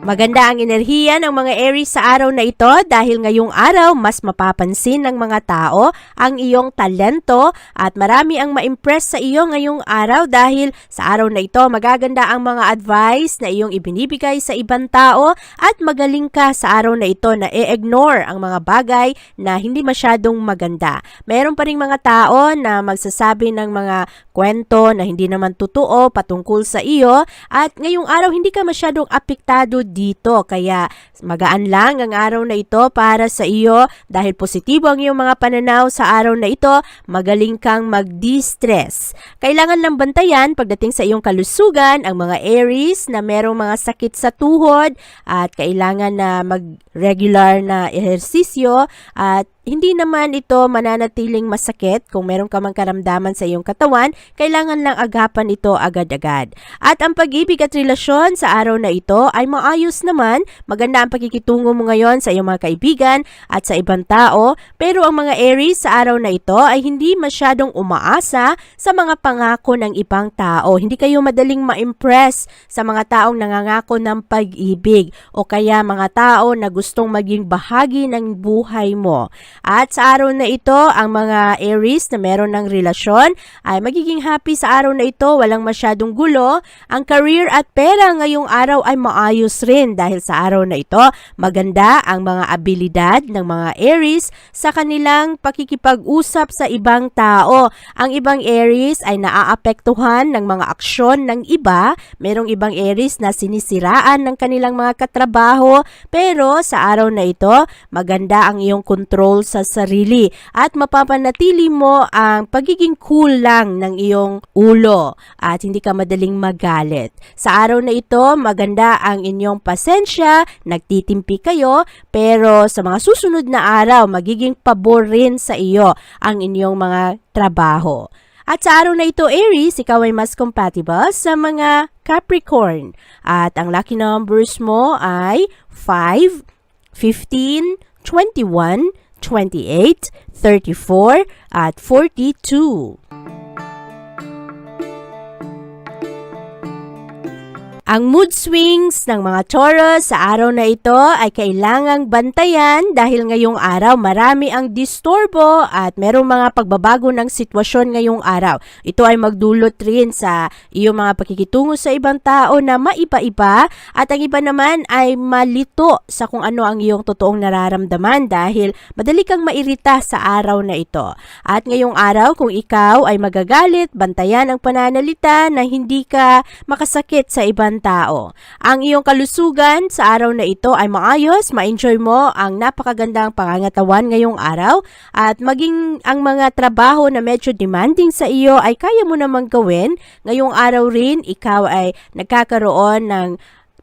Maganda ang enerhiya ng mga Aries sa araw na ito dahil ngayong araw mas mapapansin ng mga tao ang iyong talento at marami ang ma-impress sa iyo ngayong araw dahil sa araw na ito magaganda ang mga advice na iyong ibinibigay sa ibang tao at magaling ka sa araw na ito na i-ignore ang mga bagay na hindi masyadong maganda. Meron pa ring mga tao na magsasabi ng mga kwento na hindi naman totoo patungkol sa iyo at ngayong araw hindi ka masyadong apektado dito kaya magaan lang ang araw na ito para sa iyo dahil positibo ang iyong mga pananaw sa araw na ito magaling kang mag-distress. Kailangan lang bantayan pagdating sa iyong kalusugan ang mga Aries na merong mga sakit sa tuhod at kailangan na mag-regular na ehersisyo at hindi naman ito mananatiling masakit kung meron ka mang karamdaman sa iyong katawan, kailangan lang agapan ito agad-agad. At ang pag-ibig at relasyon sa araw na ito ay maayos naman, maganda ang pakikitungo mo ngayon sa iyong mga kaibigan at sa ibang tao, pero ang mga Aries sa araw na ito ay hindi masyadong umaasa sa mga pangako ng ibang tao. Hindi kayo madaling ma-impress sa mga taong nangangako ng pag-ibig o kaya mga tao na gustong maging bahagi ng buhay mo. At sa araw na ito, ang mga Aries na meron ng relasyon ay magiging happy sa araw na ito, walang masyadong gulo. Ang career at pera ngayong araw ay maayos rin dahil sa araw na ito, maganda ang mga abilidad ng mga Aries sa kanilang pakikipag-usap sa ibang tao. Ang ibang Aries ay naaapektuhan ng mga aksyon ng iba. Merong ibang Aries na sinisiraan ng kanilang mga katrabaho, pero sa araw na ito, maganda ang iyong control sa sarili at mapapanatili mo ang pagiging cool lang ng iyong ulo at hindi ka madaling magalit. Sa araw na ito, maganda ang inyong pasensya, nagtitimpi kayo, pero sa mga susunod na araw, magiging pabor rin sa iyo ang inyong mga trabaho. At sa araw na ito, Aries, ikaw ay mas compatible sa mga Capricorn. At ang lucky numbers mo ay 5, 15, 21, 28, 34, at 42. Ang mood swings ng mga Taurus sa araw na ito ay kailangang bantayan dahil ngayong araw marami ang disturbo at merong mga pagbabago ng sitwasyon ngayong araw. Ito ay magdulot rin sa iyong mga pakikitungo sa ibang tao na maiba-iba at ang iba naman ay malito sa kung ano ang iyong totoong nararamdaman dahil madali kang mairita sa araw na ito. At ngayong araw kung ikaw ay magagalit, bantayan ang pananalita na hindi ka makasakit sa ibang tao. Ang iyong kalusugan sa araw na ito ay maayos, ma-enjoy mo ang napakagandang pangangatawan ngayong araw at maging ang mga trabaho na medyo demanding sa iyo ay kaya mo namang gawin. Ngayong araw rin, ikaw ay nagkakaroon ng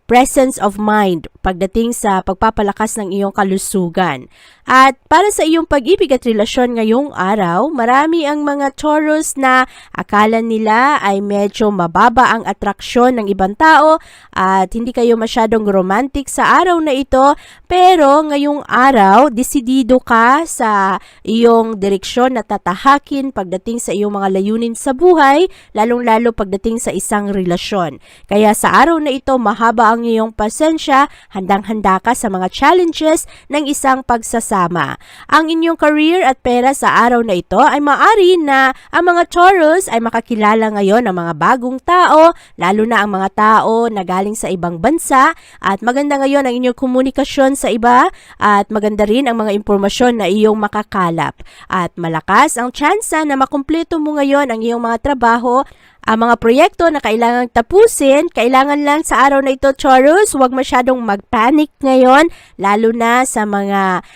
presence of mind pagdating sa pagpapalakas ng iyong kalusugan. At para sa iyong pag-ibig at relasyon ngayong araw, marami ang mga Taurus na akala nila ay medyo mababa ang atraksyon ng ibang tao at hindi kayo masyadong romantic sa araw na ito. Pero ngayong araw, desidido ka sa iyong direksyon na tatahakin pagdating sa iyong mga layunin sa buhay, lalong-lalo pagdating sa isang relasyon. Kaya sa araw na ito, mahaba ang ang iyong pasensya, handang-handa ka sa mga challenges ng isang pagsasama. Ang inyong career at pera sa araw na ito ay maari na ang mga Taurus ay makakilala ngayon ng mga bagong tao, lalo na ang mga tao na galing sa ibang bansa at maganda ngayon ang inyong komunikasyon sa iba at maganda rin ang mga impormasyon na iyong makakalap. At malakas ang tsansa na makumpleto mo ngayon ang iyong mga trabaho ang mga proyekto na kailangang tapusin, kailangan lang sa araw na ito, Taurus, huwag masyadong magpanic ngayon, lalo na sa mga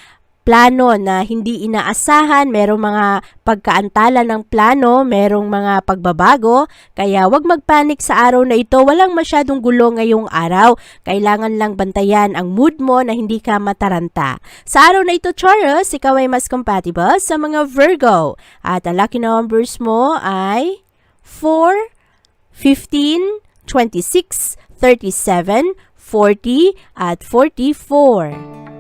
plano na hindi inaasahan, merong mga pagkaantala ng plano, merong mga pagbabago, kaya huwag magpanik sa araw na ito, walang masyadong gulo ngayong araw, kailangan lang bantayan ang mood mo na hindi ka mataranta. Sa araw na ito, Taurus, ikaw ay mas compatible sa mga Virgo, at ang lucky numbers mo ay 4, 15, 26, 37, 40, at 44.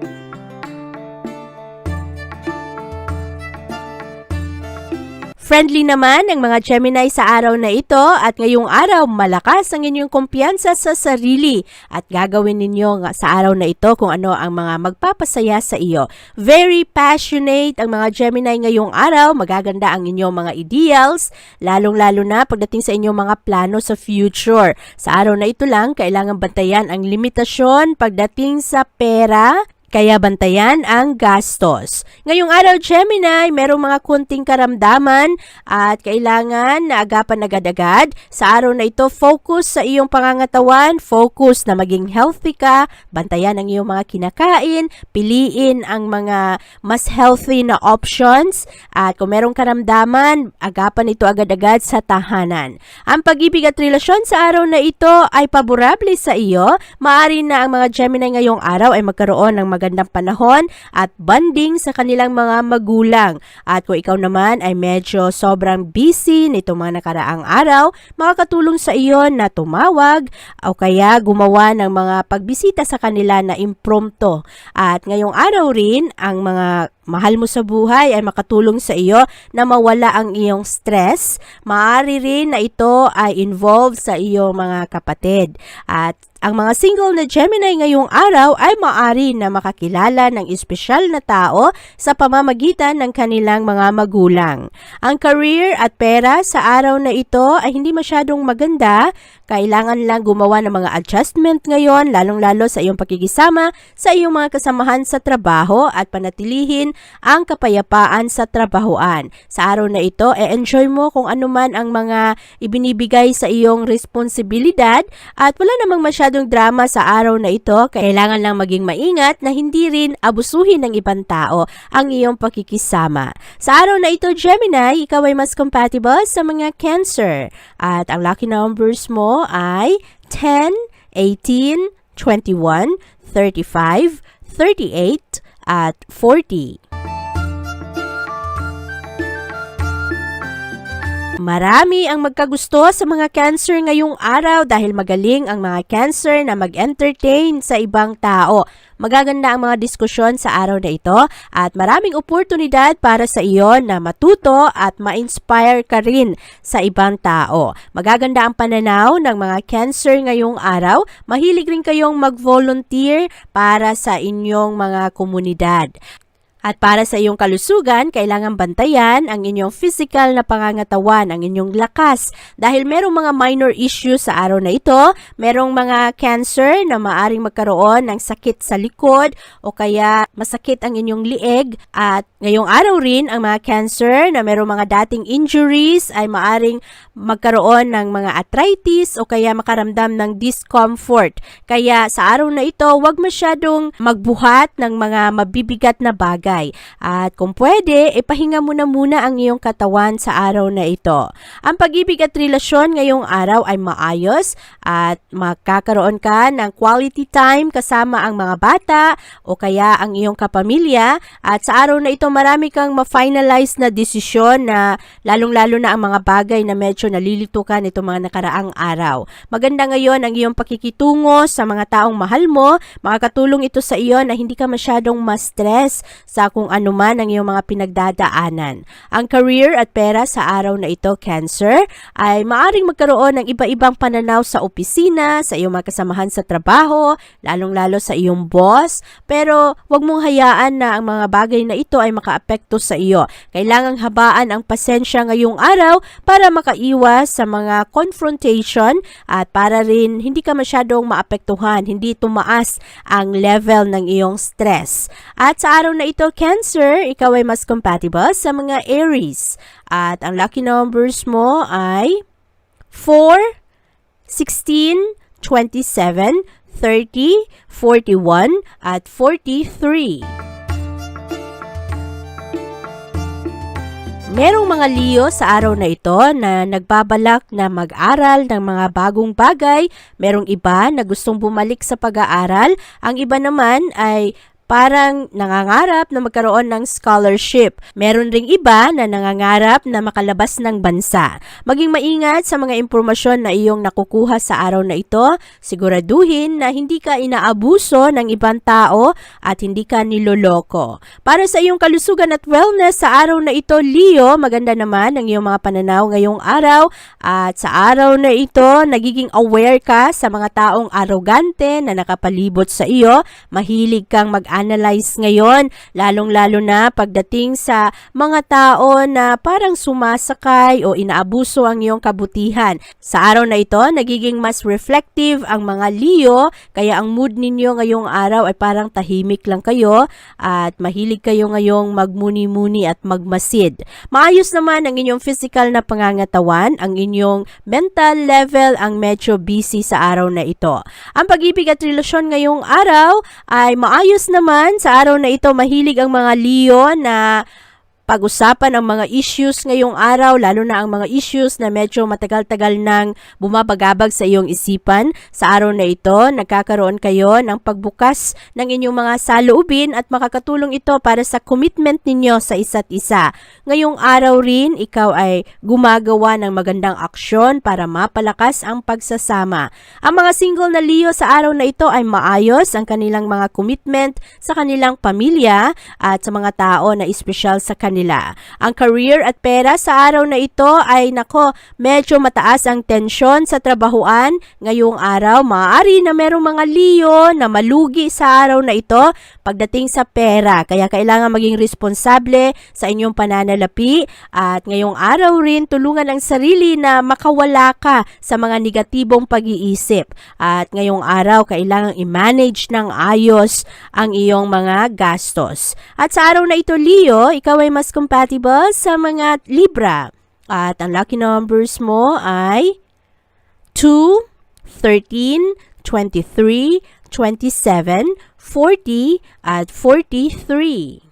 Friendly naman ang mga Gemini sa araw na ito at ngayong araw malakas ang inyong kumpiyansa sa sarili at gagawin ninyo sa araw na ito kung ano ang mga magpapasaya sa iyo. Very passionate ang mga Gemini ngayong araw, magaganda ang inyong mga ideals, lalong-lalo na pagdating sa inyong mga plano sa future. Sa araw na ito lang, kailangan bantayan ang limitasyon pagdating sa pera, kaya bantayan ang gastos. Ngayong araw, Gemini, merong mga kunting karamdaman at kailangan na agapan agad-agad. Sa araw na ito, focus sa iyong pangangatawan, focus na maging healthy ka, bantayan ang iyong mga kinakain, piliin ang mga mas healthy na options at kung merong karamdaman, agapan ito agad-agad sa tahanan. Ang pag-ibig at relasyon sa araw na ito ay paborable sa iyo. Maari na ang mga Gemini ngayong araw ay magkaroon ng magandang panahon at bonding sa kanilang mga magulang. At kung ikaw naman ay medyo sobrang busy nitong mga nakaraang araw, makakatulong sa iyo na tumawag o kaya gumawa ng mga pagbisita sa kanila na impromptu. At ngayong araw rin, ang mga mahal mo sa buhay ay makatulong sa iyo na mawala ang iyong stress. Maaari rin na ito ay involved sa iyong mga kapatid. At ang mga single na Gemini ngayong araw ay maari na makakilala ng espesyal na tao sa pamamagitan ng kanilang mga magulang. Ang career at pera sa araw na ito ay hindi masyadong maganda. Kailangan lang gumawa ng mga adjustment ngayon, lalong-lalo sa iyong pakikisama sa iyong mga kasamahan sa trabaho at panatilihin ang kapayapaan sa trabahoan. Sa araw na ito, e-enjoy mo kung ano man ang mga ibinibigay sa iyong responsibilidad at wala namang masyadong drama sa araw na ito. Kailangan lang maging maingat na hindi rin abusuhin ng ibang tao ang iyong pakikisama. Sa araw na ito, Gemini, ikaw ay mas compatible sa mga Cancer. At ang lucky numbers mo ay 10, 18, 21, 35, 38, at 40. Marami ang magkagusto sa mga cancer ngayong araw dahil magaling ang mga cancer na mag-entertain sa ibang tao. Magaganda ang mga diskusyon sa araw na ito at maraming oportunidad para sa iyo na matuto at ma-inspire ka rin sa ibang tao. Magaganda ang pananaw ng mga cancer ngayong araw. Mahilig rin kayong mag-volunteer para sa inyong mga komunidad. At para sa iyong kalusugan, kailangan bantayan ang inyong physical na pangangatawan, ang inyong lakas. Dahil merong mga minor issues sa araw na ito, merong mga cancer na maaring magkaroon ng sakit sa likod o kaya masakit ang inyong lieg. At ngayong araw rin, ang mga cancer na merong mga dating injuries ay maaring magkaroon ng mga arthritis o kaya makaramdam ng discomfort. Kaya sa araw na ito, huwag masyadong magbuhat ng mga mabibigat na bagay. At kung pwede, ipahinga mo na muna ang iyong katawan sa araw na ito. Ang pag-ibig at relasyon ngayong araw ay maayos at makakaroon ka ng quality time kasama ang mga bata o kaya ang iyong kapamilya. At sa araw na ito, marami kang ma-finalize na desisyon na lalong-lalo na ang mga bagay na medyo nalilito ka nito mga nakaraang araw. Maganda ngayon ang iyong pakikitungo sa mga taong mahal mo. Makakatulong ito sa iyo na hindi ka masyadong ma-stress sa sa kung ano man ang iyong mga pinagdadaanan. Ang career at pera sa araw na ito, Cancer, ay maaring magkaroon ng iba-ibang pananaw sa opisina, sa iyong mga kasamahan sa trabaho, lalong-lalo sa iyong boss, pero wag mong hayaan na ang mga bagay na ito ay makaapekto sa iyo. Kailangang habaan ang pasensya ngayong araw para makaiwas sa mga confrontation at para rin hindi ka masyadong maapektuhan, hindi tumaas ang level ng iyong stress. At sa araw na ito, Cancer, ikaw ay mas compatible sa mga Aries. At ang lucky numbers mo ay 4, 16, 27, 30, 41, at 43. Merong mga Leo sa araw na ito na nagbabalak na mag-aral ng mga bagong bagay. Merong iba na gustong bumalik sa pag-aaral. Ang iba naman ay parang nangangarap na magkaroon ng scholarship. Meron ring iba na nangangarap na makalabas ng bansa. Maging maingat sa mga impormasyon na iyong nakukuha sa araw na ito. Siguraduhin na hindi ka inaabuso ng ibang tao at hindi ka niloloko. Para sa iyong kalusugan at wellness sa araw na ito, Leo, maganda naman ang iyong mga pananaw ngayong araw. At sa araw na ito, nagiging aware ka sa mga taong arrogante na nakapalibot sa iyo. Mahilig kang mag-analyze ngayon, lalong-lalo na pagdating sa mga tao na parang sumasakay o inaabuso ang iyong kabutihan. Sa araw na ito, nagiging mas reflective ang mga Leo, kaya ang mood ninyo ngayong araw ay parang tahimik lang kayo at mahilig kayo ngayong magmuni-muni at magmasid. Maayos naman ang inyong physical na pangangatawan, ang inyong mental level ang medyo busy sa araw na ito. Ang pag-ibig at relasyon ngayong araw ay maayos naman. Sa araw na ito, mahilig ang mga Leo na pag-usapan ang mga issues ngayong araw, lalo na ang mga issues na medyo matagal-tagal nang bumabagabag sa iyong isipan. Sa araw na ito, nagkakaroon kayo ng pagbukas ng inyong mga saloobin at makakatulong ito para sa commitment ninyo sa isa't isa. Ngayong araw rin, ikaw ay gumagawa ng magandang aksyon para mapalakas ang pagsasama. Ang mga single na Leo sa araw na ito ay maayos ang kanilang mga commitment sa kanilang pamilya at sa mga tao na espesyal sa kanila. Ang career at pera sa araw na ito ay nako, medyo mataas ang tensyon sa trabahuan. Ngayong araw, maaari na merong mga Leo na malugi sa araw na ito pagdating sa pera. Kaya kailangan maging responsable sa inyong pananalapi at ngayong araw rin tulungan ang sarili na makawala ka sa mga negatibong pag-iisip. At ngayong araw, kailangan i-manage ng ayos ang iyong mga gastos. At sa araw na ito, Leo, ikaw ay mas compatible sa mga Libra. At ang lucky numbers mo ay 2, 13, 23, 27, 40, at 43.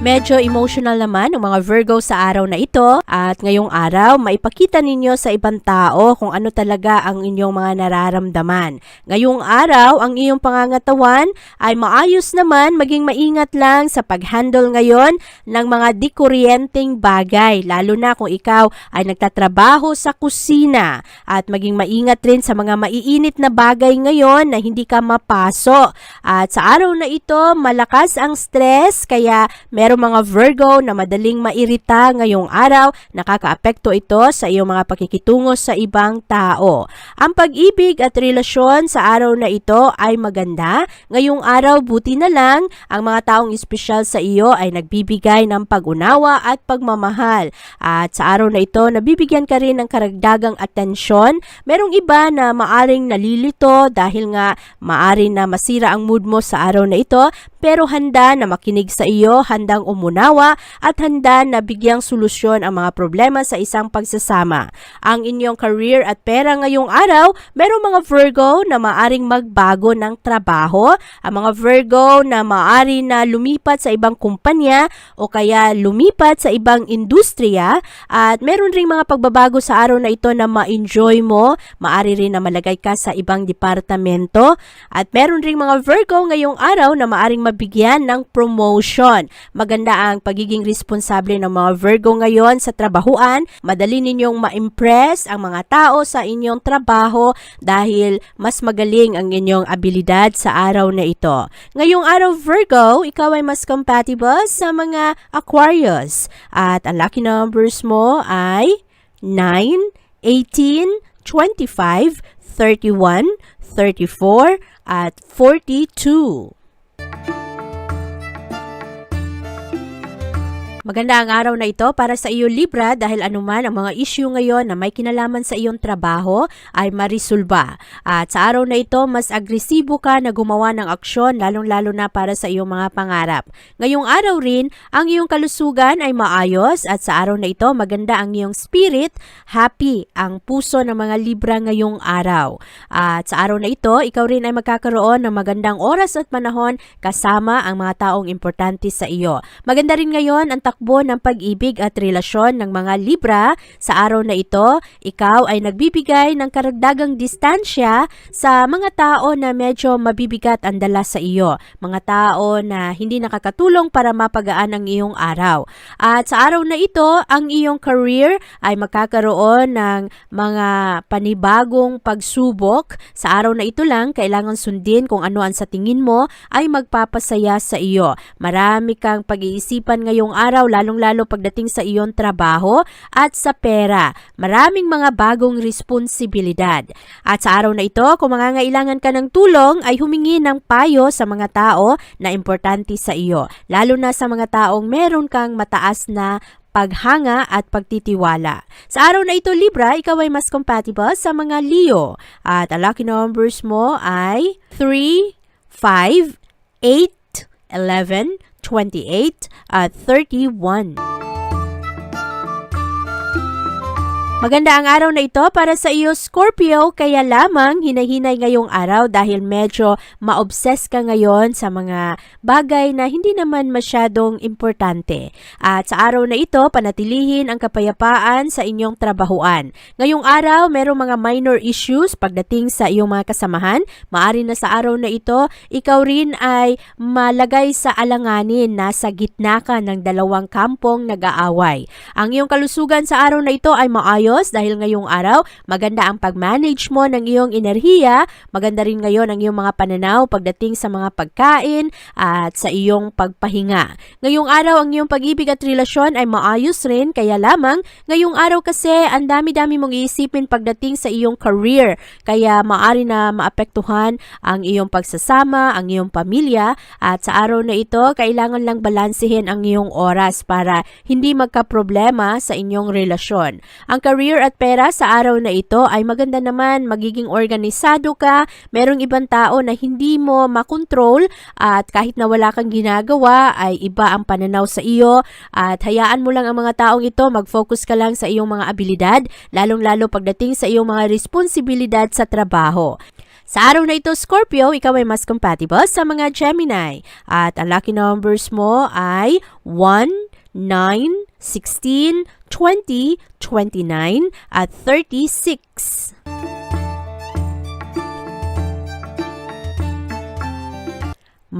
Medyo emotional naman ang mga Virgo sa araw na ito at ngayong araw maipakita ninyo sa ibang tao kung ano talaga ang inyong mga nararamdaman. Ngayong araw ang iyong pangangatawan ay maayos naman maging maingat lang sa pag-handle ngayon ng mga dikuryenteng bagay lalo na kung ikaw ay nagtatrabaho sa kusina at maging maingat rin sa mga maiinit na bagay ngayon na hindi ka mapaso. At sa araw na ito malakas ang stress kaya meron mga Virgo na madaling mairita ngayong araw, nakakaapekto ito sa iyong mga pakikitungo sa ibang tao. Ang pag-ibig at relasyon sa araw na ito ay maganda. Ngayong araw, buti na lang, ang mga taong espesyal sa iyo ay nagbibigay ng pag-unawa at pagmamahal. At sa araw na ito, nabibigyan ka rin ng karagdagang atensyon. Merong iba na maaring nalilito dahil nga maari na masira ang mood mo sa araw na ito, pero handa na makinig sa iyo, handang umunawa at handa na bigyang solusyon ang mga problema sa isang pagsasama. Ang inyong career at pera ngayong araw, merong mga Virgo na maaring magbago ng trabaho, ang mga Virgo na maari na lumipat sa ibang kumpanya o kaya lumipat sa ibang industriya at meron ring mga pagbabago sa araw na ito na ma-enjoy mo, maari rin na malagay ka sa ibang departamento at meron ring mga Virgo ngayong araw na maaring mabigyan ng promotion. Maganda maganda ang pagiging responsable ng mga Virgo ngayon sa trabahuan. Madali ninyong ma-impress ang mga tao sa inyong trabaho dahil mas magaling ang inyong abilidad sa araw na ito. Ngayong araw Virgo, ikaw ay mas compatible sa mga Aquarius at ang lucky numbers mo ay 9, 18, 25, 31, 34, at 42. Maganda ang araw na ito para sa iyo Libra dahil anuman ang mga issue ngayon na may kinalaman sa iyong trabaho ay marisulba. At sa araw na ito, mas agresibo ka na gumawa ng aksyon lalong-lalo na para sa iyong mga pangarap. Ngayong araw rin, ang iyong kalusugan ay maayos at sa araw na ito, maganda ang iyong spirit, happy ang puso ng mga Libra ngayong araw. At sa araw na ito, ikaw rin ay magkakaroon ng magandang oras at panahon kasama ang mga taong importante sa iyo. Maganda rin ngayon ang takbo ng pag-ibig at relasyon ng mga Libra. Sa araw na ito, ikaw ay nagbibigay ng karagdagang distansya sa mga tao na medyo mabibigat ang dala sa iyo. Mga tao na hindi nakakatulong para mapagaan ang iyong araw. At sa araw na ito, ang iyong career ay magkakaroon ng mga panibagong pagsubok. Sa araw na ito lang, kailangan sundin kung ano ang sa tingin mo ay magpapasaya sa iyo. Marami kang pag-iisipan ngayong araw, lalong-lalo pagdating sa iyong trabaho at sa pera. Maraming mga bagong responsibilidad. At sa araw na ito, kung mangangailangan ka ng tulong, ay humingi ng payo sa mga tao na importante sa iyo. Lalo na sa mga taong meron kang mataas na paghanga at pagtitiwala. Sa araw na ito, Libra, ikaw ay mas compatible sa mga Leo. At ang lucky numbers mo ay 3, 5, 8, 11, 28, at 31. Maganda ang araw na ito para sa iyo Scorpio kaya lamang hinahinay ngayong araw dahil medyo ma-obsess ka ngayon sa mga bagay na hindi naman masyadong importante. At sa araw na ito panatilihin ang kapayapaan sa inyong trabahuan. Ngayong araw merong mga minor issues pagdating sa iyong mga kasamahan. Maari na sa araw na ito ikaw rin ay malagay sa alanganin nasa gitna ka ng dalawang kampong nag-aaway. Ang iyong kalusugan sa araw na ito ay maayos dahil ngayong araw maganda ang pag-manage mo ng iyong enerhiya, maganda rin ngayon ang iyong mga pananaw pagdating sa mga pagkain at sa iyong pagpahinga. Ngayong araw ang iyong pag-ibig at relasyon ay maayos rin kaya lamang ngayong araw kasi ang dami-dami mong iisipin pagdating sa iyong career kaya maari na maapektuhan ang iyong pagsasama, ang iyong pamilya at sa araw na ito kailangan lang balansehin ang iyong oras para hindi magka-problema sa inyong relasyon. Ang career at pera sa araw na ito ay maganda naman, magiging organisado ka, merong ibang tao na hindi mo makontrol at kahit na wala kang ginagawa ay iba ang pananaw sa iyo at hayaan mo lang ang mga taong ito, mag-focus ka lang sa iyong mga abilidad, lalong-lalo pagdating sa iyong mga responsibilidad sa trabaho. Sa araw na ito, Scorpio, ikaw ay mas compatible sa mga Gemini. At ang lucky numbers mo ay 1, 9, 16, 20, 29, at 36.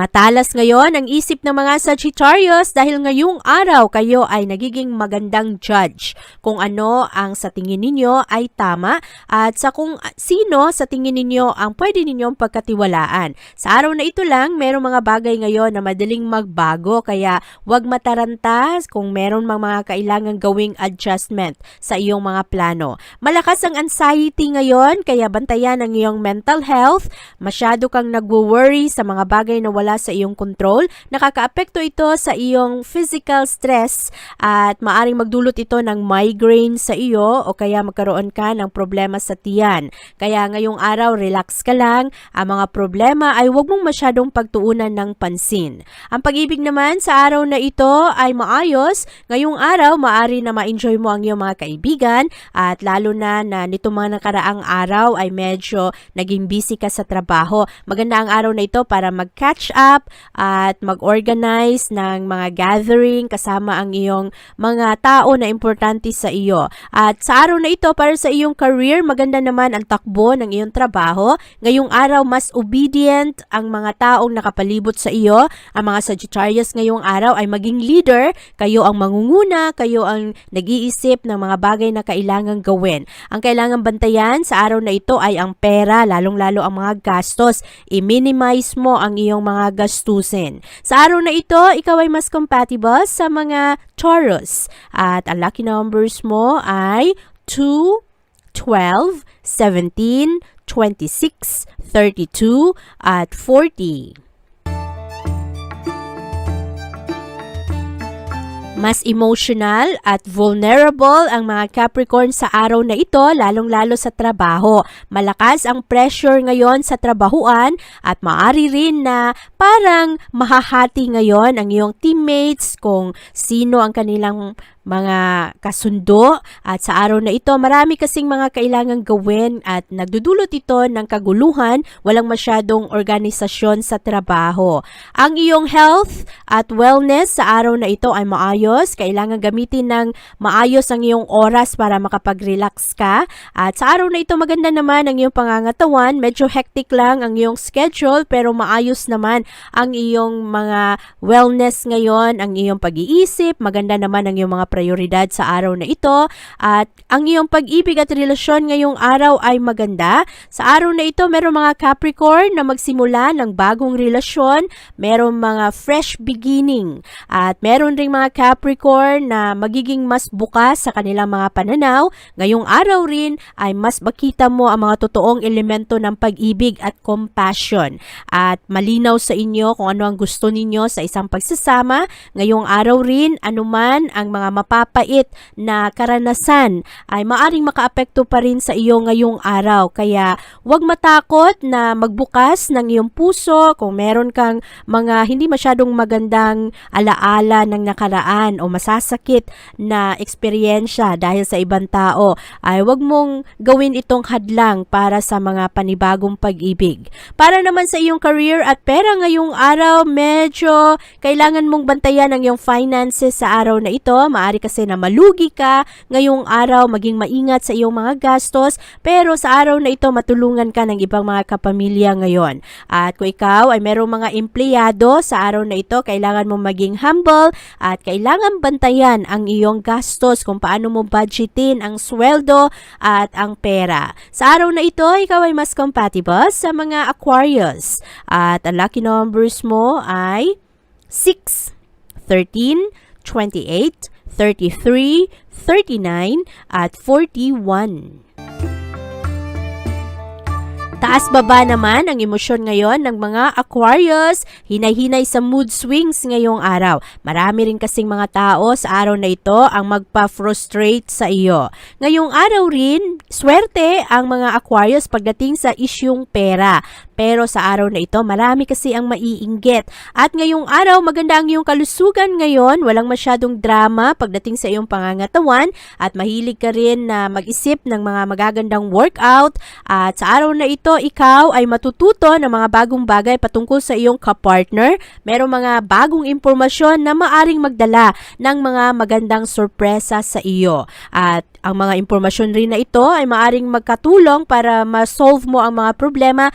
Matalas ngayon ang isip ng mga Sagittarius dahil ngayong araw kayo ay nagiging magandang judge kung ano ang sa tingin ninyo ay tama at sa kung sino sa tingin ninyo ang pwede ninyong pagkatiwalaan. Sa araw na ito lang, merong mga bagay ngayon na madaling magbago kaya huwag mataranta kung meron mga kailangang gawing adjustment sa iyong mga plano. Malakas ang anxiety ngayon kaya bantayan ang iyong mental health. Masyado kang nagwo-worry sa mga bagay na wala sa iyong control. Nakakaapekto ito sa iyong physical stress at maaring magdulot ito ng migraine sa iyo o kaya magkaroon ka ng problema sa tiyan. Kaya ngayong araw, relax ka lang. Ang mga problema ay huwag mong masyadong pagtuunan ng pansin. Ang pag-ibig naman sa araw na ito ay maayos. Ngayong araw, maari na ma-enjoy mo ang iyong mga kaibigan at lalo na na nito mga nakaraang araw ay medyo naging busy ka sa trabaho. Maganda ang araw na ito para mag-catch up at mag-organize ng mga gathering kasama ang iyong mga tao na importante sa iyo. At sa araw na ito, para sa iyong career, maganda naman ang takbo ng iyong trabaho. Ngayong araw, mas obedient ang mga taong nakapalibot sa iyo. Ang mga Sagittarius ngayong araw ay maging leader. Kayo ang mangunguna, kayo ang nag-iisip ng mga bagay na kailangang gawin. Ang kailangang bantayan sa araw na ito ay ang pera, lalong-lalo ang mga gastos. I-minimize mo ang iyong mga gastusin. Sa araw na ito, ikaw ay mas compatible sa mga Taurus. At ang lucky numbers mo ay 2, 12, 17, 26, 32, at 40. Mas emotional at vulnerable ang mga Capricorn sa araw na ito, lalong-lalo sa trabaho. Malakas ang pressure ngayon sa trabahuan at maari rin na parang mahahati ngayon ang iyong teammates kung sino ang kanilang mga kasundo. At sa araw na ito marami kasing mga kailangang gawin at nagdudulot ito ng kaguluhan, walang masyadong organisasyon sa trabaho. Ang iyong health at wellness sa araw na ito ay maayos, kailangan gamitin ng maayos ang iyong oras para makapag-relax ka. At sa araw na ito maganda naman ang iyong pangangatawan, medyo hectic lang ang iyong schedule pero maayos naman ang iyong mga wellness ngayon, ang iyong pag-iisip, maganda naman ang iyong mga prioridad sa araw na ito at ang iyong pag-ibig at relasyon ngayong araw ay maganda. Sa araw na ito, meron mga Capricorn na magsimula ng bagong relasyon, meron mga fresh beginning at meron ring mga Capricorn na magiging mas bukas sa kanilang mga pananaw. Ngayong araw rin ay mas makita mo ang mga totoong elemento ng pag-ibig at compassion at malinaw sa inyo kung ano ang gusto ninyo sa isang pagsasama. Ngayong araw rin, anuman ang mga mapapait na karanasan ay maaring makaapekto pa rin sa iyo ngayong araw. Kaya huwag matakot na magbukas ng iyong puso kung meron kang mga hindi masyadong magandang alaala ng nakaraan o masasakit na eksperyensya dahil sa ibang tao ay huwag mong gawin itong hadlang para sa mga panibagong pag-ibig. Para naman sa iyong career at pera ngayong araw, medyo kailangan mong bantayan ang iyong finances sa araw na ito. Maari kasi na malugi ka ngayong araw, maging maingat sa iyong mga gastos, pero sa araw na ito matulungan ka ng ibang mga kapamilya ngayon. At kung ikaw ay merong mga empleyado sa araw na ito, kailangan mo maging humble at kailangan bantayan ang iyong gastos kung paano mo budgetin ang sweldo at ang pera. Sa araw na ito, ikaw ay mas compatible sa mga Aquarius. At ang lucky numbers mo ay 6, 13, 28, 33, 39, at 41. Taas-baba naman ang emosyon ngayon ng mga Aquarius, hinay-hinay sa mood swings ngayong araw. Marami rin kasing mga tao sa araw na ito ang magpa-frustrate sa iyo. Ngayong araw rin, swerte ang mga Aquarius pagdating sa isyung pera. Pero sa araw na ito, marami kasi ang maiinggit. At ngayong araw, maganda ang iyong kalusugan ngayon. Walang masyadong drama pagdating sa iyong pangangatawan. At mahilig ka rin na mag-isip ng mga magagandang workout. At sa araw na ito, ikaw ay matututo ng mga bagong bagay patungkol sa iyong kapartner. Merong mga bagong impormasyon na maaring magdala ng mga magandang sorpresa sa iyo. At ang mga impormasyon rin na ito ay maaring magkatulong para ma-solve mo ang mga problema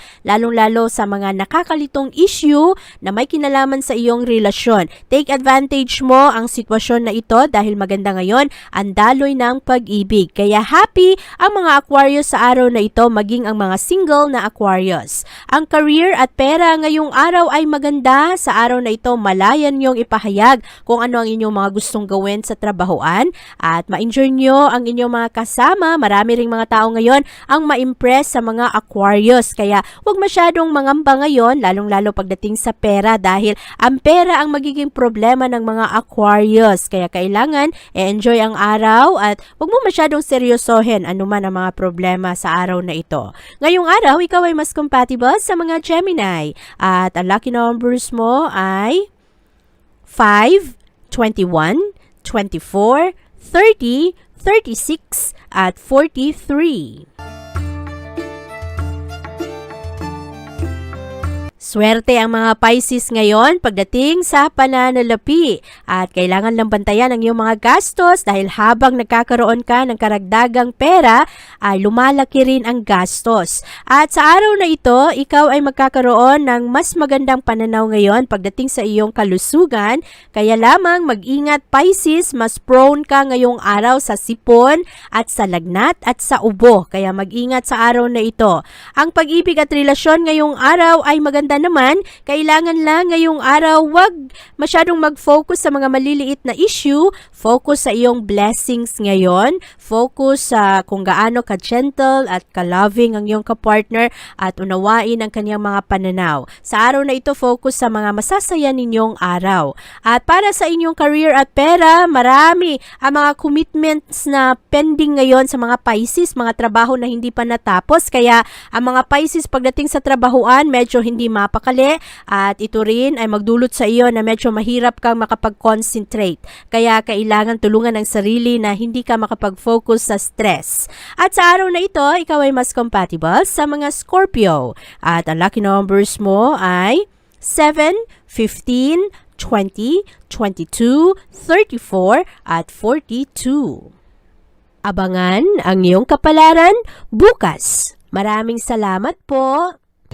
lalong-lalo sa mga nakakalitong issue na may kinalaman sa iyong relasyon. Take advantage mo ang sitwasyon na ito dahil maganda ngayon ang daloy ng pag-ibig. Kaya happy ang mga Aquarius sa araw na ito maging ang mga single na Aquarius. Ang career at pera ngayong araw ay maganda. Sa araw na ito malayan niyong ipahayag kung ano ang inyong mga gustong gawin sa trabahoan at ma-enjoy niyo ang inyong mga kasama. Marami ring mga tao ngayon ang ma-impress sa mga Aquarius. Kaya huwag masyadong mangamba ngayon, lalong-lalo pagdating sa pera dahil ang pera ang magiging problema ng mga Aquarius. Kaya kailangan i-enjoy ang araw at huwag mo masyadong seryosohin anuman ang mga problema sa araw na ito. Ngayong araw, ikaw ay mas compatible sa mga Gemini. At ang lucky numbers mo ay 5, 21, 24, 30, 36, at 43. Maswerte ang mga Pisces ngayon pagdating sa pananalapi at kailangan lang bantayan ang iyong mga gastos dahil habang nagkakaroon ka ng karagdagang pera ay lumalaki rin ang gastos. At sa araw na ito, ikaw ay magkakaroon ng mas magandang pananaw ngayon pagdating sa iyong kalusugan kaya lamang mag-ingat Pisces, mas prone ka ngayong araw sa sipon at sa lagnat at sa ubo kaya mag-ingat sa araw na ito. Ang pag-ibig at relasyon ngayong araw ay maganda naman. Kailangan lang ngayong araw wag masyadong mag-focus sa mga maliliit na issue. Focus sa iyong blessings ngayon. Focus sa kung gaano ka-gentle at ka-loving ang iyong kapartner at unawain ang kanyang mga pananaw. Sa araw na ito, focus sa mga masasaya ninyong araw. At para sa inyong career at pera, marami ang mga commitments na pending ngayon sa mga Pisces, mga trabaho na hindi pa natapos. Kaya ang mga Pisces pagdating sa trabahuan, medyo hindi mapakali at ito rin ay magdulot sa iyo na medyo mahirap kang makapag-concentrate. Kaya kailangan tulungan ang sarili na hindi ka makapag-focus sa stress. At sa araw na ito, ikaw ay mas compatible sa mga Scorpio. At ang lucky numbers mo ay 7, 15, 20, 22, 34, at 42. Abangan ang iyong kapalaran bukas. Maraming salamat po.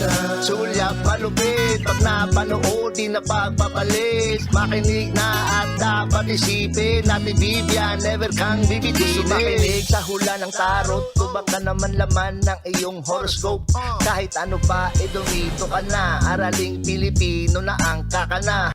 Una Sulyap malupit Pag napanood di na pagpapalit Makinig na at dapat isipin Natin Vivian, never kang bibitinin Makinig sa hula ng tarot Tubak na naman laman ng iyong horoscope. Kahit ano pa, eh dumito ka na. Araling Pilipino na ang kakana